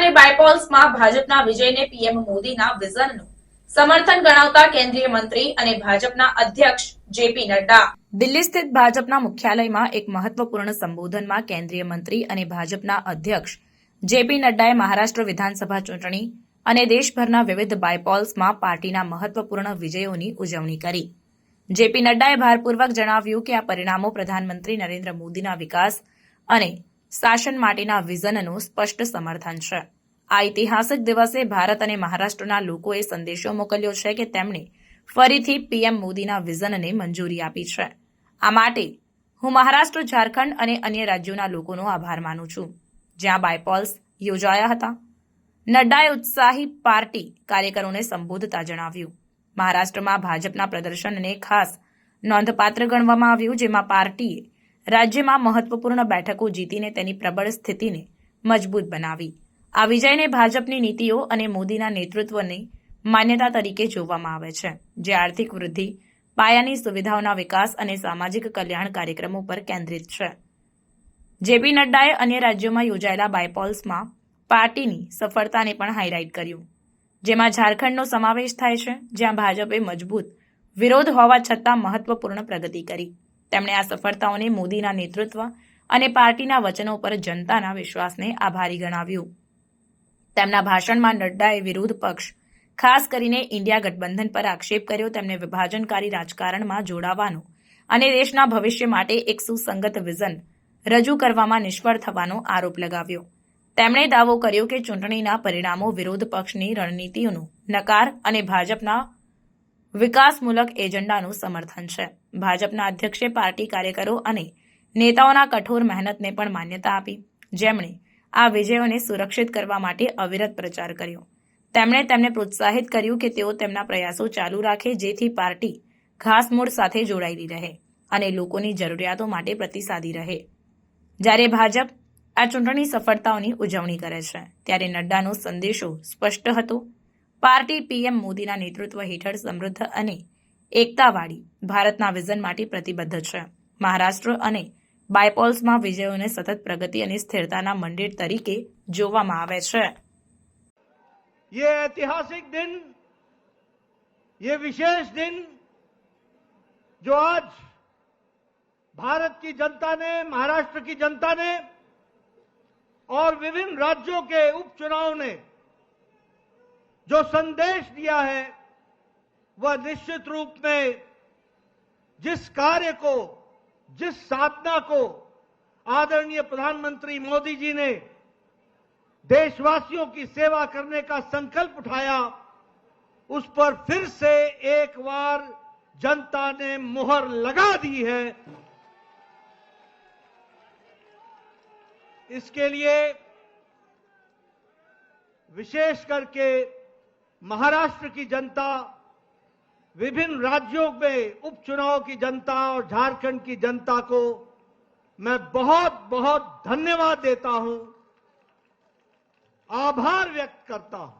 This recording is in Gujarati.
નડાએ બાયપોલ્સમાં ભાજપના વિજયને પીએમ મોદીના વિઝનનું સમર્થન ગણાવતા કેન્દ્રીય મંત્રી અને ભાજપના અધ્યક્ષ જેપી નડ્ડા. દિલ્હી સ્થિત ભાજપના મુખ્યાલયમાં એક મહત્વપૂર્ણ સંબોધનમાં કેન્દ્રીય મંત્રી અને ભાજપના અધ્યક્ષ જેપી નડ્ડાએ મહારાષ્ટ્ર વિધાનસભા ચૂંટણી અને દેશભરના વિવિધ બાયપોલ્સમાં પાર્ટીના મહત્વપૂર્ણ વિજયોની ઉજવણી કરી. જેપી નડ્ડાએ ભારપૂર્વક જણાવ્યું કે આ પરિણામો પ્રધાનમંત્રી નરેન્દ્ર મોદીના વિકાસ અને શાસન માટેના વિઝનનું સ્પષ્ટ સમર્થન છે. આ ઐતિહાસિક દિવસે ભારત અને મહારાષ્ટ્રના લોકોએ સંદેશો મોકલ્યો છે કે તેમણે ફરીથી પીએમ મોદીના વિઝનને મંજૂરી આપી છે. આ માટે હું મહારાષ્ટ્ર, ઝારખંડ અને અન્ય રાજ્યોના લોકોનો આભાર માનું છું. જ્યાં બાયપોલ્સ યોજાયા હતા. નડ્ડાએ ઉત્સાહી પાર્ટી કાર્યકરોને સંબોધતા જણાવ્યું. મહારાષ્ટ્રમાં ભાજપના પ્રદર્શનને ખાસ નોંધપાત્ર ગણવામાં આવ્યું, જેમાં પાર્ટીએ રાજ્યમાં મહત્વપૂર્ણ બેઠકો જીતીને તેની પ્રબળ સ્થિતિને મજબૂત બનાવી. આ વિજયને ભાજપની નીતિઓ અને મોદીના નેતૃત્વની માન્યતા તરીકે જોવામાં આવે છે, જે આર્થિક વૃદ્ધિ, પાયાની સુવિધાઓના વિકાસ અને સામાજિક કલ્યાણ કાર્યક્રમો પર કેન્દ્રિત છે. જેપી નડ્ડાએ અન્ય રાજ્યોમાં યોજાયેલા બાયપોલ્સમાં પાર્ટીની સફળતાને પણ હાઇલાઇટ કર્યું, જેમાં ઝારખંડનો સમાવેશ થાય છે, જ્યાં ભાજપે મજબૂત વિરોધ હોવા છતાં મહત્વપૂર્ણ પ્રગતિ કરી. તેમણે આ સફળતાઓને મોદીના નેતૃત્વ અને પાર્ટીના વચનો પર જનતાના વિશ્વાસને આભારી ગણાવ્યું. તેમના ભાષણમાં નડ્ડાએ વિરોધ પક્ષ, ખાસ કરીને ઇન્ડિયા ગઠબંધન પર આક્ષેપ કર્યો, તેમને વિભાજનકારી રાજકારણમાં જોડાવાનો અને દેશના ભવિષ્ય માટે એક સુસંગત વિઝન રજૂ કરવામાં નિષ્ફળ થવાનો આરોપ લગાવ્યો. તેમણે દાવો કર્યો કે ચૂંટણીના પરિણામો વિરોધ પક્ષની રણનીતિઓનો નકાર અને ભાજપના વિકાસમૂલક એજન્ડાનું સમર્થન છે. ભાજપના અધ્યક્ષે પાર્ટી કાર્યકરો અને નેતાઓના કઠોર મહેનતને પણ માન્યતા આપી. જેમણે આ વિજયોને સુરક્ષિત કરવા માટે અવિરત પ્રચાર કર્યો. તેમણે તેમને પ્રોત્સાહિત કર્યું કે તેઓ તેમના પ્રયાસો ચાલુ રાખે જેથી પાર્ટી ઘાસમૂળ સાથે જોડાયેલી રહે અને લોકોની જરૂરિયાતો માટે પ્રતિસાદી રહે. જ્યારે ભાજપ આ ચૂંટણી સફળતાઓની ઉજવણી કરે છે, ત્યારે નડ્ડાનો સંદેશો સ્પષ્ટ હતો. પાર્ટી પીએમ મોદીના નેતૃત્વ હેઠળ સમૃદ્ધ અને એકતાવાળી ભારતના વિઝન માટે પ્રતિબદ્ધ છે મહારાષ્ટ્ર અને બાયપોલ્સમાં વિજયોને સતત પ્રગતિ અને સ્થિરતાના મંદિર તરીકે જોવામાં આવે છે ये ऐतिहासिक दिन ये विशेष दिन जो आज भारत की जनता ने महाराष्ट्र की जनता ने और विभिन्न राज्यों के उपचुनाव ने जो संदेश दिया है वह निश्चित रूप में जिस कार्य को, जिस साधना को आदरणीय प्रधानमंत्री मोदी जी ने देशवासियों की सेवा करने का संकल्प उठाया, उस पर फिर से एक बार जनता ने मुहर लगा दी है। इसके लिए विशेष करके महाराष्ट्र की जनता विभिन्न राज्यों में उपचुनाव की जनता और झारखंड की जनता को मैं बहुत बहुत धन्यवाद देता हूँ। आभार व्यक्त करता हूँ।